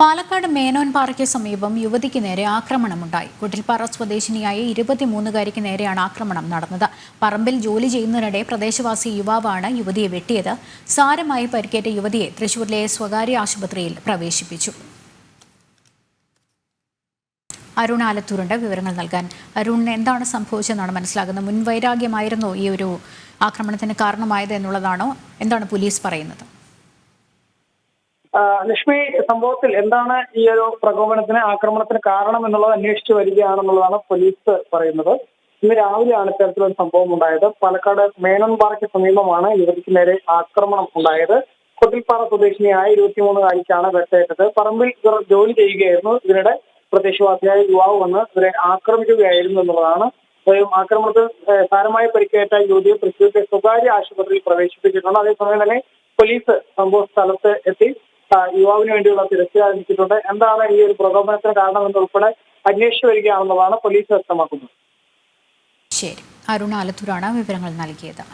പാലക്കാട് മേനോൻപാറയ്ക്ക് സമീപം യുവതിക്ക് നേരെ ആക്രമണമുണ്ടായി. കുട്ടിൽപ്പാറ സ്വദേശിനിയായ ഇരുപത്തിമൂന്നുകാരിക്ക് നേരെയാണ് ആക്രമണം നടന്നത്. പറമ്പിൽ ജോലി ചെയ്യുന്നതിനിടെ പ്രദേശവാസി യുവാവാണ് യുവതിയെ വെട്ടിയത്. സാരമായി പരിക്കേറ്റ യുവതിയെ തൃശൂരിലെ സ്വകാര്യ ആശുപത്രിയിൽ പ്രവേശിപ്പിച്ചു. അരുൺ ആലത്തൂരുണ്ട്. വിവരങ്ങൾ നൽകാൻ അരുണിന് എന്താണ് സംഭവിച്ചതെന്നാണ് മനസ്സിലാകുന്നത്? മുൻവൈരാഗ്യമായിരുന്നോ ഈ ഒരു ആക്രമണത്തിന് കാരണമായത് എന്നുള്ളതാണോ? എന്താണ് പോലീസ് പറയുന്നത്? ലക്ഷ്മി സംഭവത്തിൽ എന്താണ് ഈ ഒരു പ്രകോപനത്തിന് ആക്രമണത്തിന് കാരണം എന്നുള്ളത് അന്വേഷിച്ചു വരികയാണെന്നുള്ളതാണ് പോലീസ് പറയുന്നത്. ഇന്ന് രാവിലെയാണ് ഇത്തരത്തിലൊരു സംഭവം ഉണ്ടായത്. പാലക്കാട് മേനൻപാറയ്ക്ക് സമീപമാണ് യുവതിക്ക് നേരെ ആക്രമണം ഉണ്ടായത്. കൊട്ടിൽപ്പാറ സ്വദേശിനിയായ ഇരുപത്തിമൂന്നുകാരിക്കാണ് വെട്ടേറ്റത്. പറമ്പിൽ ഇവർ ജോലി ചെയ്യുകയായിരുന്നു. ഇതിനിടെ പ്രദേശവാസിയായ യുവാവ് വന്ന് ഇവരെ ആക്രമിക്കുകയായിരുന്നു എന്നുള്ളതാണ്. ആക്രമണത്തിൽ സാരമായ പരിക്കേറ്റ യുവതിയെ തൃശ്ശൂരിലെ സ്വകാര്യ ആശുപത്രിയിൽ പ്രവേശിപ്പിച്ചിട്ടുണ്ട്. അതേസമയം തന്നെ പോലീസ് സംഭവ സ്ഥലത്ത് എത്തി. യുവാവിന് വേണ്ടിയുള്ള തിരച്ചിൽ ആരംഭിച്ചിട്ടുണ്ട്. എന്താണ് ഈ ഒരു പ്രകോപനത്തിന് കാരണമെന്നുൾപ്പെടെ അന്വേഷിച്ചു വരികയാണെന്നുള്ളതാണ് പോലീസ് വ്യക്തമാക്കുന്നത്. ശരി. അരുൺ ആലത്തൂരാണ് വിവരങ്ങൾ നൽകിയത്.